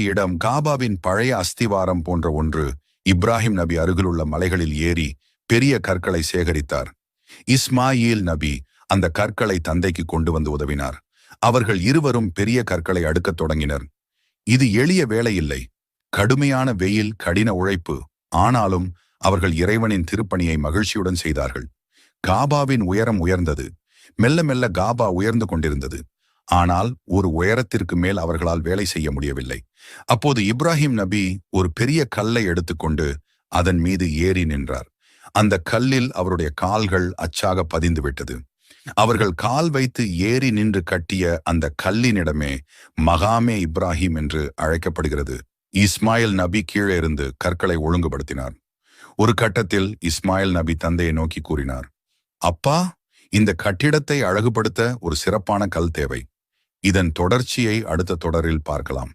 இடம் காபாவின் பழைய அஸ்திவாரம் போன்ற ஒன்று இப்ராஹிம் நபி அருகிலுள்ள மலைகளில் ஏறி பெரிய கற்களை சேகரித்தார். இஸ்மாயில் நபி அந்த கற்களை தந்தைக்கு கொண்டு வந்து உதவினார். அவர்கள் இருவரும் பெரிய கற்களை அடுக்கத் தொடங்கினர். இது எளிய வேலையில்லை. கடுமையான வெயில் கடின உழைப்பு. ஆனாலும் அவர்கள் இறைவனின் திருப்பணியை மகிழ்ச்சியுடன் செய்தார்கள். காபாவின் உயரம் உயர்ந்தது. மெல்ல மெல்ல காபா உயர்ந்து கொண்டிருந்தது. ஆனால் ஒரு உயரத்திற்கு மேல் அவர்களால் வேலை செய்ய முடியவில்லை. அப்போது இப்ராஹிம் நபி ஒரு பெரிய கல்லை எடுத்துக்கொண்டு அதன் மீது ஏறி நின்றார். அந்த கல்லில் அவருடைய கால்கள் அச்சாக பதிந்துவிட்டது. அவர்கள் கால் வைத்து ஏறி நின்று கட்டிய அந்த கல்லினிடமே மகாமே இப்ராஹிம் என்று அழைக்கப்படுகிறது. இஸ்மாயில் நபி கீழே இருந்து கற்களை ஒழுங்குபடுத்தினார். ஒரு கட்டத்தில் இஸ்மாயில் நபி தந்தையை நோக்கி கூறினார் அப்பா இந்த கட்டிடத்தை அழகுபடுத்த ஒரு சிறப்பான கல் தேவை. இதன் தொடர்ச்சியை அடுத்த தொடரில் பார்க்கலாம்.